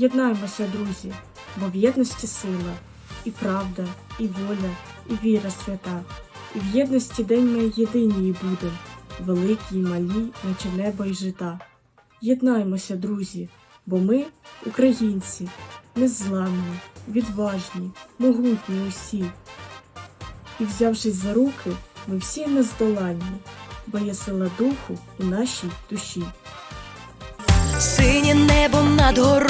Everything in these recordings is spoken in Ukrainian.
Єднаймося, друзі, бо в єдності сила, і правда, і воля, і віра свята. І в єдності день ми єдині будем, великі й малі, наче небо й жита. Єднаймося, друзі, бо ми, українці, незламні, відважні, могутні усі. І взявшись за руки, ми всі нездоланні, бо є сила духу у нашій душі. Синє небо над горою,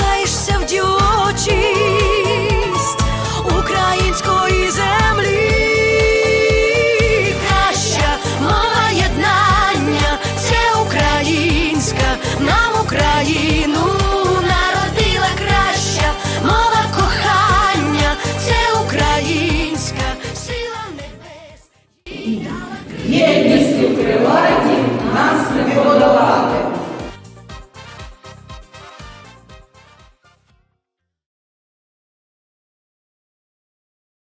Єдністю крилаті.